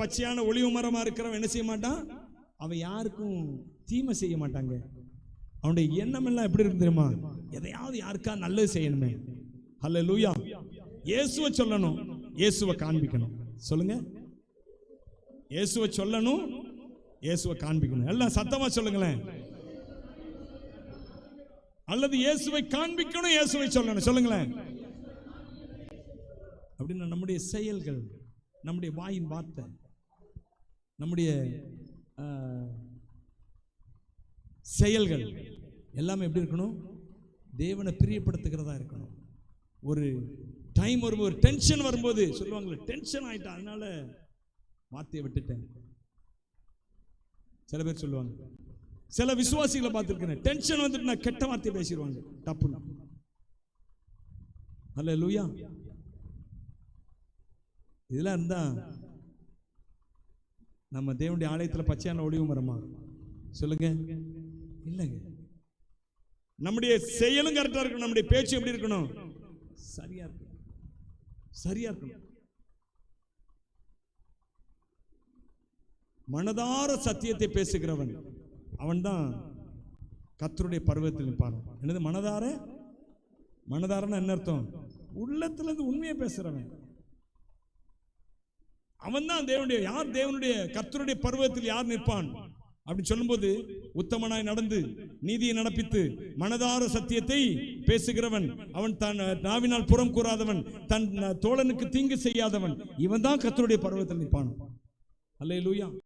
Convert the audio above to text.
பச்சையான ஒளிவு மரமாக இருக்கிறவன் என்ன செய்ய மாட்டான்? அவன் யாருக்கும் தீமை செய்ய மாட்டாங்க. அவனுடைய எண்ணம் எல்லாம் எப்படி இருக்கு தெரியுமா? எதையாவது யாருக்கா நல்லது செய்யணுமே. அல்ல லூயா இயேசுவை சொல்லணும். இயேசுவை காண்பிக்கணும். சொல்லுங்க. இயேசுவை சொல்லணும். இயேசுவை காண்பிக்கணும். எல்லாம் சத்தமா சொல்லுங்களேன். அல்லது இயேசுவை காண்பிக்கணும் இயேசுவை சொல்லணும். சொல்லுங்களேன். அப்படின்னா நம்முடைய செயல்கள் நம்முடைய வாயின் வார்த்தை நம்முடைய செயல்கள் எல்லாமே எப்படி இருக்கணும்? தேவனை பிரியப்படுத்துகிறதா இருக்கணும். ஒரு டைம் வரும்போது ஒரு டென்ஷன் வரும்போது சொல்லுவாங்களே டென்ஷன் ஆயிட்டா அதனால வார்த்தையை விட்டுட்டேன். சில பேர் சொல்லுவாங்க சில விசுவாசிகளை பார்த்துருக்கேன் டென்ஷன் வந்துட்டு நான் கெட்ட வார்த்தை பேசிடுவாங்க. தப்புன்னு அல்ல லூயா இதெல்லாம் இருந்தால் நம்ம தேவனுடைய ஆலயத்தில் பச்சையான ஒளிவு மரமா? சொல்லுங்க. இல்லைங்க. நம்முடைய செயலும் கரெக்டாக இருக்கணும். நம்முடைய பேச்சு எப்படி இருக்கணும்? சரியா இருக்கணும். சரியா இருக்கணும். மனதார சத்தியத்தை பேசுகிறவன் அவன்தான் கத்தருடைய பருவத்தில் நிற்பான். என்னது மனதார? மனதாரன்னு என்ன அர்த்தம்? உள்ளத்துல இருந்து உண்மையை பேசுறவன். அவன் தான் தேவனுடைய யார் தேவனுடைய கர்த்தருடைய பருவத்தில் யார் நிற்பான்? அப்படின்னு சொல்லும்போது உத்தமனாய் நடந்து நீதியை நடப்பித்து மனதார சத்தியத்தை பேசுகிறவன் அவன் தன் நாவினால் புறம் கூறாதவன் தன் தோழனுக்கு தீங்கு செய்யாதவன் இவன் தான் கர்த்தருடைய பருவத்தில் நிற்பான். அல்லேலூயா.